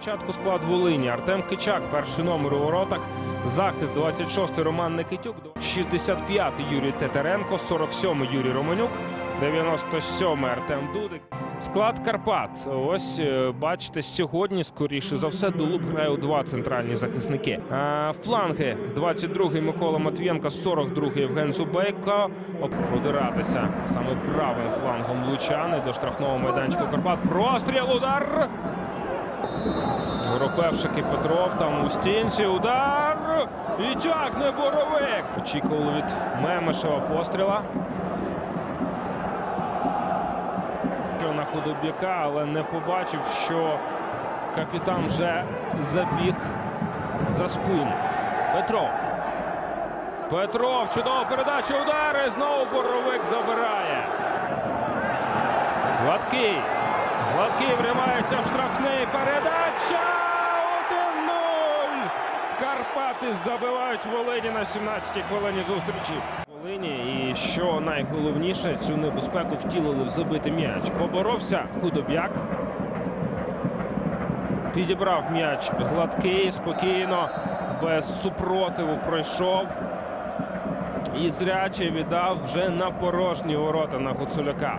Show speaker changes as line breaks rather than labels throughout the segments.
Спочатку склад Волині. Артем Кичак, перший номер у воротах. Захист 26-й Роман Никитюк, 65-й Юрій Тетеренко, 47-й Юрій Романюк, 97-й Артем Дудик. Склад Карпат. Ось е, бачите, сьогодні, скоріше за все, до Луб грає у два центральні захисники. А, фланги 22-й Микола Матвієнко, 42-й Євген Зубейко. Продиратися саме правим флангом Лучани до штрафного майданчика Карпат. Простріл, удар! Горопевшик і Петров там у стінці. Удар! І тягне боровик. Очікували від Мемешева постріла. На худоб'яка, але не побачив, що капітан вже забіг за спину. Петров. Петров, чудова передача, удари. Знову боровик забирає. Гладкий. Гладкий вривається в штрафний. Передача! 1-0! Карпати забивають Волині на 17-й хвилині зустрічі. Волині і що найголовніше, цю небезпеку втілили в забитий м'яч. Поборовся худоб'як. Підібрав м'яч гладкий, спокійно, без супротиву пройшов. І зряче віддав вже на порожні ворота на Гуцуляка.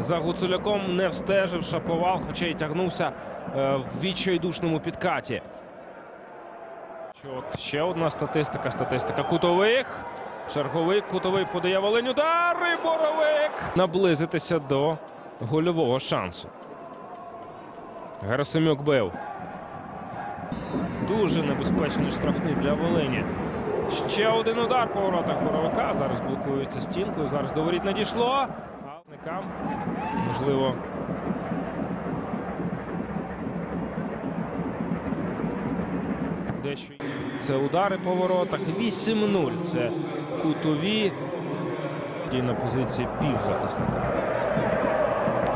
За Гуцуляком не встежив Шаповал, хоча й тягнувся е, в відчайдушному підкаті. От ще одна статистика. Статистика кутових. Черговий кутовий подає Волинь. Удар і Боровик. Наблизитися до гольового шансу. Герасимюк бив. Дуже небезпечний штрафний для Волині. Ще один удар по воротах Боровика. Зараз блокується стінкою. Зараз до воріт не дійшло. Никам, можливо. Дещо це удари по воротах. 8-0. Це кутові. І на позиції півзахисника.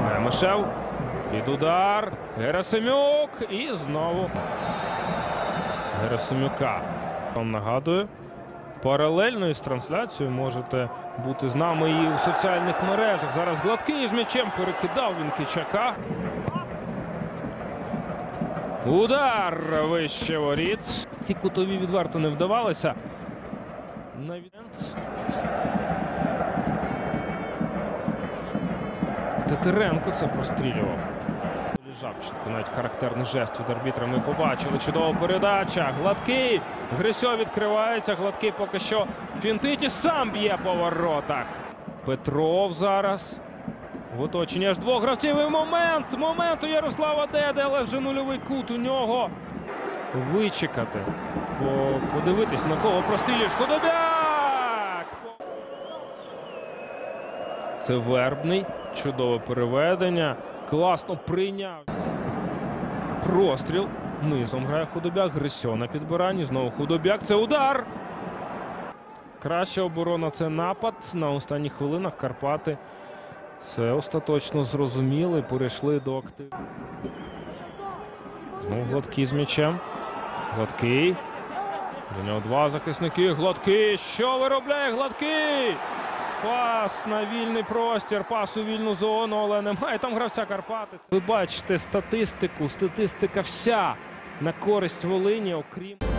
Мемешев. Під удар. Герасимюк. І знову Герасимюка. Вам нагадую. Паралельно із трансляцією можете бути з нами і у соціальних мережах. Зараз гладкий з м'ячем перекидав він Кичака. Удар вище воріт. Ці кутові відверто не вдавалися. Тетеренко це прострілював. Жабченко, навіть характерний жест від арбітра ми побачили. Чудова передача. Гладкий. Грисьо відкривається. Гладкий поки що фінтить і сам б'є по воротах. Петров зараз. В оточенні аж двох гравців. Момент. Момент у Ярослава Деде, але вже нульовий кут у нього. Вичекати. Подивитись, на кого прострілює Шкодобяк! Це вербний. Чудове переведення. Класно прийняв. Простріл. Низом грає худобяк. Грисьо на підбиранні. Знову худобяк. Це удар. Краща оборона це напад. На останніх хвилинах Карпати це остаточно зрозуміли. Перейшли до активу. Знову гладкий з м'ячем. Гладкий. До нього два захисники. Гладкий. Що виробляє гладкий? Пас на вільний простір, пас у вільну зону, але немає там гравця Карпати. Ви бачите статистику. Статистика вся на користь Волині, окрім.